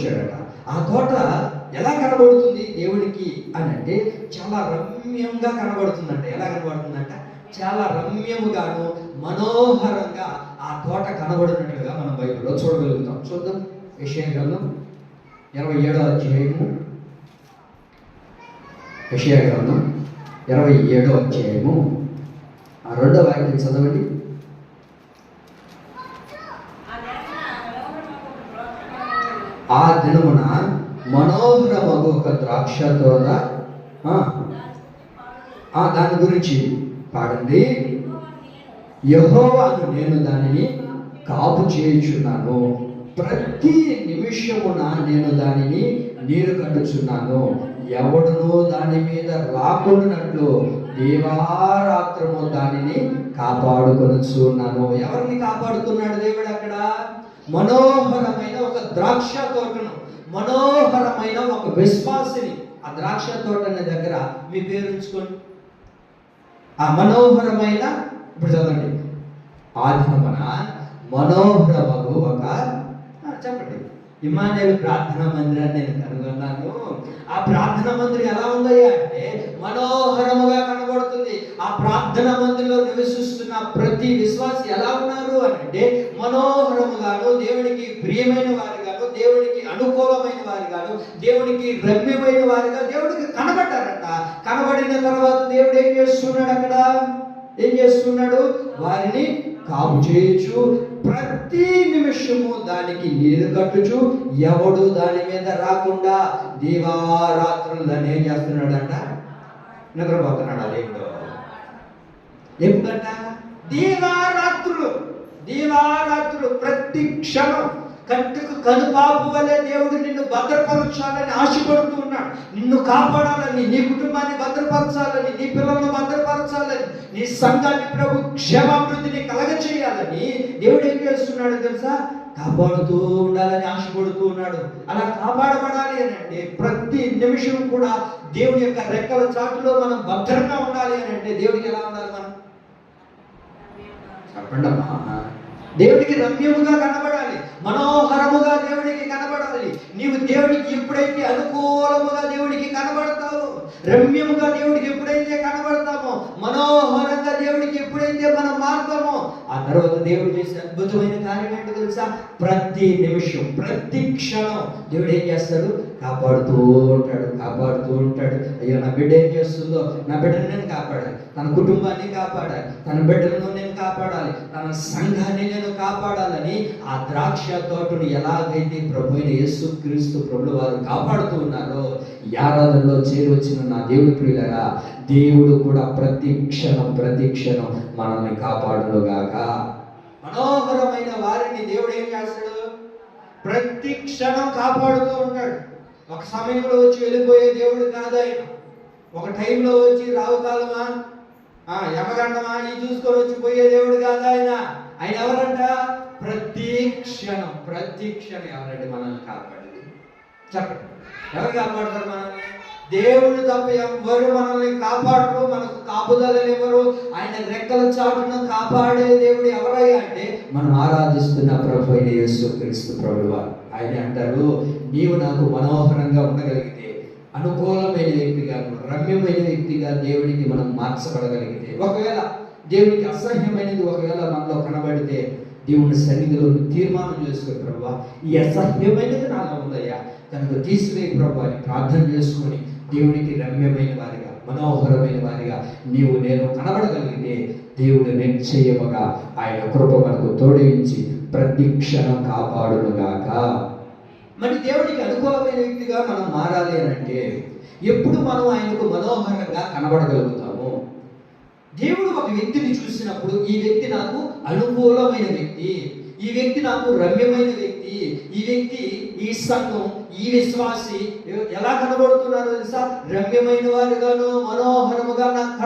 వచ్చాడట. ఆ తోట ఎలా కనబడుతుంది దేవుడికి అని అంటే చాలా రమ్యంగా కనబడుతుందంట. ఎలా కనబడుతుందంట? చాలా రమ్యముగాను మనోహరంగా ఆ తోట కనబడినట్లుగా మనం బైబిల్లో చూడగలుగుతాం. చూద్దాం. యెషయా గ్రంథం ఇరవై ఏడో అధ్యాయము. యెషయా గ్రంథం ఇరవై ఏడో అధ్యాయము. ఆ రెండో వాక్యం చదవండి. ఆ దినమున మనోహరమగు ఒక ద్రాక్ష తోట ఆ, దాని గురించి పాడండి. యహోవాను నేను దానిని కాపు చేయుచున్నాను. ప్రతి నిమిషమున నేను దానిని నీరు కట్టుచున్నాను ఎవడనో దాని మీద రాకుండానట్లు దేవారాత్రము దానిని కాపాడుకొనుచున్నాను. ఎవరిని కాపాడుతున్నాడు దేవుడు అక్కడ? మనోహరమైన ఒక ద్రాక్ష తోటను మనోహరమైన ఒక విశ్వాసిని ఆ ద్రాక్ష తోటని దగ్గర మీ పేరు ఉంచుకోండి. ఆ మనోహరమైన ఇప్పుడు చదవండి. ఆదిమన మనోహరమగు ఒక చెప్పండి. ఇమానేవి ప్రార్థనా మందిరాన్ని నేను కనుగొన్నాను. ఆ ప్రార్థనా మందిరం ఎలా ఉందయ్యా అంటే మనోహరముగా ప్రార్థన మందిలో నివసిస్తున్న ప్రతి విశ్వాసి ఎలా ఉన్నారు అని అంటే మనోహరముగాను దేవునికి ప్రియమైన వారిగాను దేవునికి అనుకూలమైన వారిగాను దేవునికి రమ్యమైన వారిగా దేవుడికి కనబడ్డారట. కనబడిన తర్వాత దేవుడు ఏం చేస్తున్నాడు అక్కడ? ఏం చేస్తున్నాడు? వారిని కాపు చేయొచ్చు ప్రతి నిమిషము దానికి నీరు కట్టుచు ఎవడు దాని మీద రాకుండా దీవారాత్రులు దాన్ని ఏం చేస్తున్నాడంట? నిద్రపోతున్నాడు అదేంటో ఎప్పుడంట దీవారాత్రులు. దీవారాత్రులు ప్రతి క్షణం కంటికి కనుపాపు వలె దేవుడు నిన్ను భద్రపరచాలని ఆశపడుతూ ఉన్నాడు. నిన్ను కాపాడాలని నీ కుటుంబాన్ని భద్రపరచాలని నీ పిల్లలను భద్రపరచాలని నీ సంఘాన్ని ప్రభు క్షేమాభివృద్ధిని కలగచేయాలని దేవుడు ఏం చేస్తున్నాడు తెలుసా? కాపాడుతూ ఉండాలని ఆశపడుతూ ఉన్నాడు. అలా కాపాడబడాలి అని అంటే ప్రతి నిమిషం కూడా దేవుడి యొక్క రెక్కల చాటులో మనం భద్రంగా ఉండాలి అని అంటే దేవుడికి ఎలా ఉండాలి మనం? చెప్పండి దేవుడికి రమ్యముగా కనబడాలి మనోహరముగా దేవుడికి కనబడాలి. నీవు దేవుడికి ఎప్పుడైతే అనుకూలముగా దేవుడికి కనబడతావు రమ్యముగా దేవుడికి ఎప్పుడైతే కనబడతామో మనోహరంగా దేవుడికి ఎప్పుడైతే మనం మారుతామో ఆ తర్వాత దేవుడు చేసే అద్భుతమైన కార్యం ఏంటో తెలుసా? ప్రతి నిమిషం ప్రతి క్షణం దేవుడు ఏం చేస్తాడు? కాపాడుతూ ఉంటాడు కాపాడుతూ ఉంటాడు. అయ్యో నా బిడ్డ ఏం చేస్తుందో? నా బిడ్డను నేను కాపాడాలి. తన కుటుంబాన్ని కాపాడాలి. తన బిడ్డలను నేను కాపాడాలి. తన సంఘాన్ని నేను కాపాడాలని ఆ ద్రాక్ష తోటను ఎలాగైతే ప్రభు అయిన యేసు క్రీస్తు ప్రభులు వారు కాపాడుతూ ఉన్నారో యారాధనలో ఆరాధనలో చేరి వచ్చిన నా దేవుడి ప్రియులగా దేవుడు కూడా ప్రతి క్షణం ప్రతి క్షణం మనల్ని కాపాడునుగాక మనోహరమైన వారిని దేవుడు ఏం చేస్తాడు ప్రతి క్షణం కాపాడుతూ ఉంటాడు ఒక సమయంలో వచ్చి వెళ్ళిపోయే దేవుడు కాదు ఆయన. ఒక టైంలో వచ్చి రావు కాలమా? యమగండమా? ఈ చూసుకొని వచ్చి పోయే దేవుడు కాదు ఆయన. ఆయన ఎవరంట? ప్రతి క్షణం ప్రతి క్షణం ఎవరండి మనల్ని కాపాడేది? చెప్పండి. ఎవరు కాపాడతారు మనల్ని? దేవుడు తప్ప ఎవరు మనల్ని కాపాడుకో మనకు ఎవరు ఆయన రెక్కల చాటును కాపాడే దేవుడు ఎవరయ్యా అంటే మనం ఆరాధిస్తున్న ప్రభు అయిన యేసు క్రీస్తు ప్రభు ఆయన అంటారు నీవు నాకు మనోహరంగా ఉండగలిగితే అనుకూలమైన వ్యక్తిగా రమ్యమైన వ్యక్తిగా దేవుడికి మనం మార్చబడగలిగితే ఒకవేళ దేవుడికి అసహ్యమైనది ఒకవేళ మనలో కనబడితే దేవుని సన్నిధిలో తీర్మానం చేసుకుని ప్రభా ఈ అసహ్యమైనది నాలో ఉందయ్యా. కనుక తీసివేయి ప్రభా అని ప్రార్థన చేసుకొని దేవునికి రమ్యమైన వారిగా మనోహరమైన వారిగా నీవు నేను కనబడగలిగితే దేవుడు నిశ్చయముగా ఆయన కృప మనకు తోడించి ప్రతి క్షణం కాపాడునుగాక. మరి దేవుడికి అనుకూలమైన వ్యక్తిగా మనం మారాలి అని అంటే ఎప్పుడు మనం ఆయనకు మనోహరంగా కనబడగలుగుతాము? దేవుడు ఒక వ్యక్తిని చూసినప్పుడు ఈ వ్యక్తి నాకు అనుకూలమైన వ్యక్తి. ఈ వ్యక్తి నాకు రమ్యమైన వ్యక్తి. ఈ వ్యక్తి ఈ సంఘం ఈ విశ్వాసి. ఎలా కనబడుతున్నారు తెలుసా? రమ్యమైన వారుగాను మనోహరముగా నాకు